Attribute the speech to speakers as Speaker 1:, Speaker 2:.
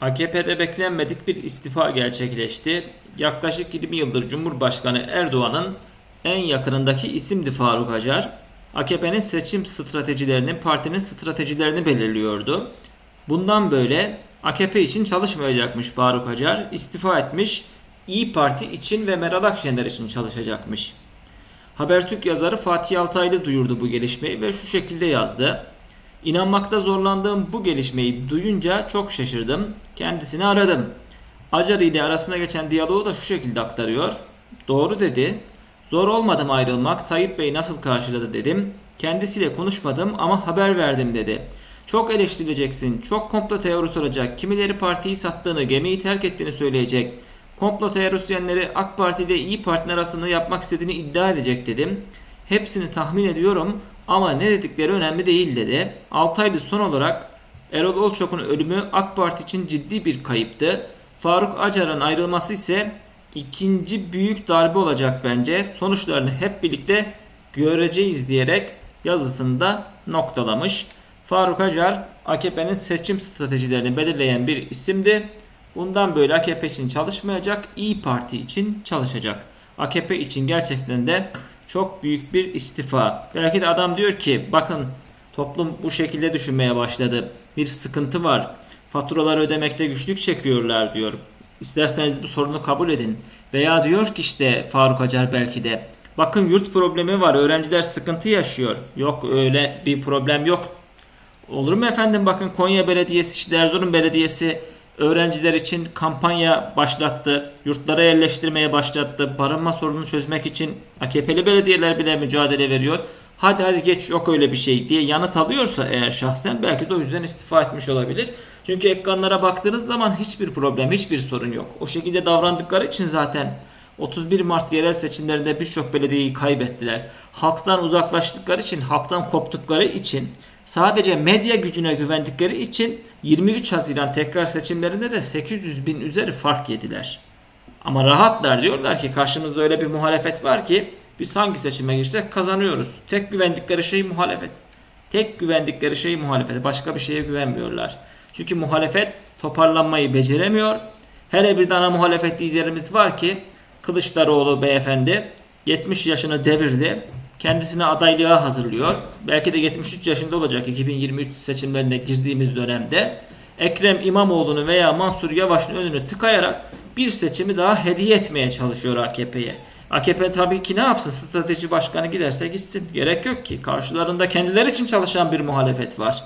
Speaker 1: AKP'de beklenmedik bir istifa gerçekleşti. Yaklaşık 20 yıldır Cumhurbaşkanı Erdoğan'ın en yakınındaki isimdi Faruk Acar. AKP'nin seçim stratejilerini, partinin stratejilerini belirliyordu. Bundan böyle AKP için çalışmayacakmış Faruk Acar, istifa etmiş. İyi Parti için ve Meral Akşener için çalışacakmış. Habertürk yazarı Fatih Altaylı duyurdu bu gelişmeyi ve şu şekilde yazdı. İnanmakta zorlandığım bu gelişmeyi duyunca çok şaşırdım. Kendisini aradım. Acar ile arasında geçen diyaloğu da şu şekilde aktarıyor. Doğru dedi. Zor olmadım ayrılmak. Tayyip Bey nasıl karşıladı dedim. Kendisiyle konuşmadım ama haber verdim dedi. Çok eleştirileceksin. Çok komplo teorisi olacak. Kimileri partiyi sattığını, gemiyi terk ettiğini söyleyecek. Komplo teorisyenleri AK Parti ile İyi Parti'nin arasında yapmak istediğini iddia edecek dedim. Hepsini tahmin ediyorum ama ne dedikleri önemli değil dedi. Altaylı son olarak Erol Olçok'un ölümü AK Parti için ciddi bir kayıptı. Faruk Acar'ın ayrılması ise ikinci büyük darbe olacak bence. Sonuçlarını hep birlikte göreceğiz diyerek yazısında noktalamış. Faruk Acar AKP'nin seçim stratejilerini belirleyen bir isimdi. Bundan böyle AKP için çalışmayacak, İyi Parti için çalışacak. AKP için gerçekten de çok büyük bir istifa. Belki de adam diyor ki bakın toplum bu şekilde düşünmeye başladı. Bir sıkıntı var. Faturaları ödemekte güçlük çekiyorlar diyor. İsterseniz bu sorunu kabul edin. Veya diyor ki işte Faruk Acar belki de bakın yurt problemi var. Öğrenciler sıkıntı yaşıyor. Yok öyle bir problem yok. Olur mu efendim bakın Konya Belediyesi, işte Erzurum Belediyesi öğrenciler için kampanya başlattı. Yurtlara yerleştirmeye başlattı. Barınma sorununu çözmek için AKP'li belediyeler bile mücadele veriyor. Hadi hadi geç yok öyle bir şey diye yanıt alıyorsa eğer şahsen belki de o yüzden istifa etmiş olabilir. Çünkü ekranlara baktığınız zaman hiçbir problem, hiçbir sorun yok. O şekilde davrandıkları için zaten 31 Mart yerel seçimlerinde birçok belediyeyi kaybettiler. Halktan uzaklaştıkları için, halktan koptukları için sadece medya gücüne güvendikleri için 23 Haziran tekrar seçimlerinde de 800 bin üzeri fark yediler. Ama rahatlar diyorlar ki karşımızda öyle bir muhalefet var ki biz hangi seçime girsek kazanıyoruz. Tek güvendikleri şey muhalefet. Tek güvendikleri şey muhalefet. Başka bir şeye güvenmiyorlar. Çünkü muhalefet toparlanmayı beceremiyor. Hele bir tane muhalefet liderimiz var ki Kılıçdaroğlu beyefendi 70 yaşını devirdi. Kendisine adaylığa hazırlıyor. Belki de 73 yaşında olacak 2023 seçimlerine girdiğimiz dönemde. Ekrem İmamoğlu'nu veya Mansur Yavaş'ın önünü tıkayarak bir seçimi daha hediye etmeye çalışıyor AKP'ye. AKP tabii ki ne yapsın? Strateji başkanı giderse gitsin. Gerek yok ki. Karşılarında kendileri için çalışan bir muhalefet var.